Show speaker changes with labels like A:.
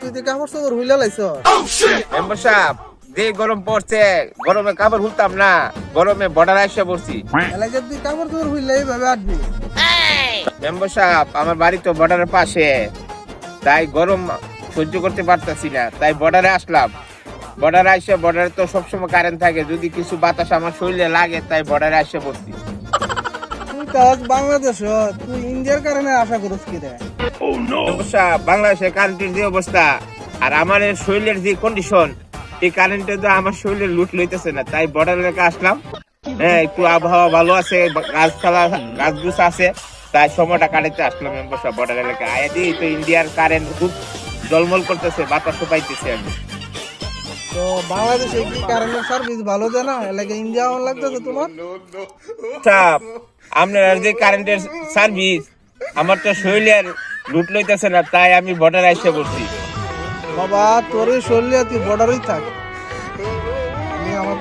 A: তুই হইলা লাইছ
B: মেম্বার সাহেব যে গরম পড়ছে গরমে কাপড় হুলতাম না গরমে বর্ডার আসে পড়ছি।
A: এলাকার তুই কাপড় সাপড় হইলে এইভাবে আটবি।
B: মেম্বার সাহেব আমার বাড়ি তো বর্ডারের পাশে তাই গরম সহ্য করতে পারতাছি না তাই বর্ডারে আসলাম। বর্ডারে আসে বর্ডারে তো সবসময় কারেন্ট থাকে। যদি কিছু বাতাস আমার শরীরে লাগে তাই বর্ডারে
A: তুই বাংলাদেশ তুই ইন্ডিয়ার কারণে আশা করিস কি রে?
B: মেম্বার সাহেব কারেন্টের যে অবস্থা আর আমার শরীরের যে কন্ডিশন এই কারেন্টে তো আমার শরীরে লুট লইতেছে না তাই বর্ডার এলাকা আসলাম। হ্যাঁ একটু আবহাওয়া ভালো আছে গাছপালা গাছগুছ আছে তাই সময়টা কাটাতে আসলাম বর্ডার আয়া তো ইন্ডিয়ার কারেন্ট খুব জলমল করতেছে বাতাসও পাইতেছে আমি।
A: তো বাংলাদেশে কি কারেন্টের সার্ভিস ভালো দেয় না? এলাকা ইন্ডিয়া অন লাগতেছে তোমার?
B: চাপ। আপনার যে কারেন্টের সার্ভিস আমার তো শরীরের লুট লইতেছে না তাই আমি বর্ডার আইসে পড়ছি।
A: বাবা তোর শরীরে তুই বর্ডারই থাক। আমি আমার